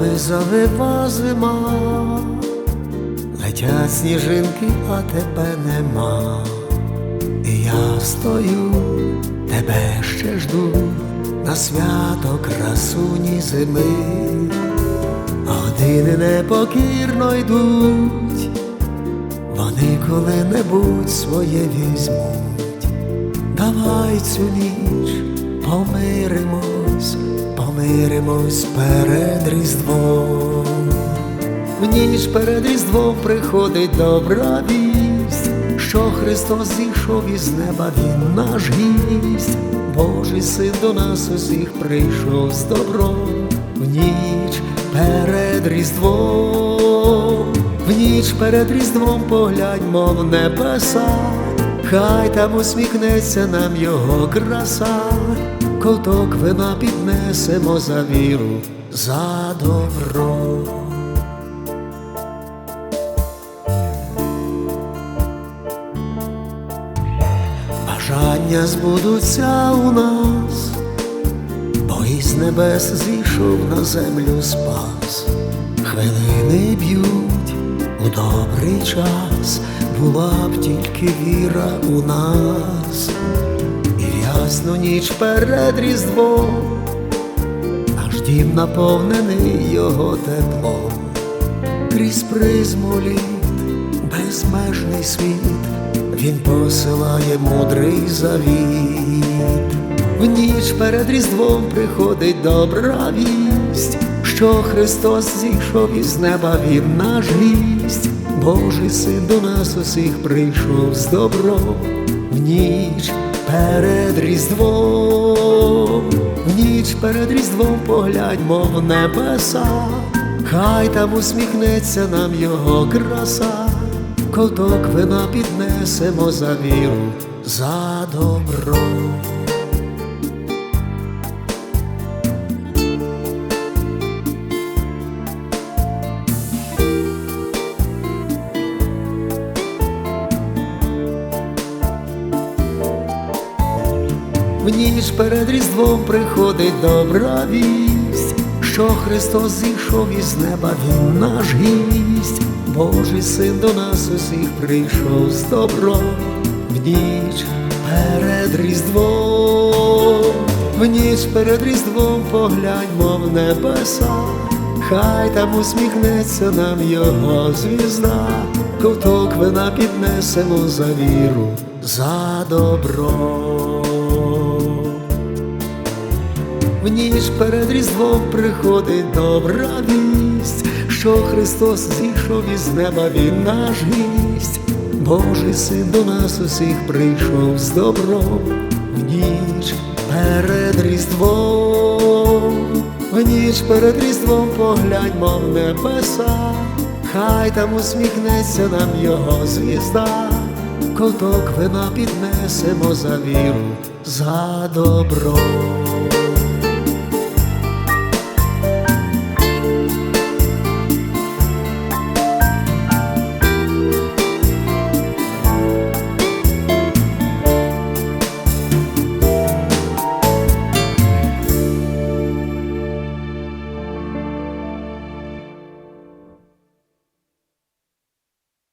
Зави, завива зима, летять сніжинки, а тебе нема. І я стою, тебе ще жду на свято красуні зими. Години непокірно йдуть, вони коли-небудь своє візьмуть. Давай цю ніч помиримось, помиримось перед Різдвом. В ніч перед Різдвом приходить добра вість, що Христос зійшов із неба, Він наш гість, Божий син до нас усіх прийшов з добром. В ніч перед Різдвом, в ніч перед Різдвом погляньмо в небеса, хай там усміхнеться нам його краса, ковток вина піднесемо за віру, за добро. Бажання збудуться у нас, бо із небес зійшов на землю спас, хвилини б'ють у добрий час, була б тільки віра у нас, ясну ніч перед Різдвом, наш дім наповнений його теплом, крізь призму літ, безмежний світ. Він посилає мудрий завіт, в ніч перед Різдвом приходить добра вість, що Христос зійшов із неба Він наш гість, Божий син до нас усіх прийшов з добром, в ніч перед Різдвом, в ніч перед Різдвом погляньмо в небеса, хай там усміхнеться нам його краса. Коток вина піднесемо за віру, за добро. В ніч перед Різдвом приходить добра вість, що Христос зійшов із неба, Він наш гість. Божий син до нас усіх прийшов з добром в ніч перед Різдвом, в ніч перед Різдвом погляньмо в небеса, хай там усміхнеться нам його звізда, ковток вина піднесемо за віру, за добро. В ніч перед Різдвом приходить добра вість, що Христос зійшов із неба, Він наш гість, Божий син до нас усіх прийшов з добром, в ніч перед Різдвом, в ніч перед Різдвом погляньмо в небеса, хай там усміхнеться нам його звізда, ковток вина піднесемо за віру, за добро.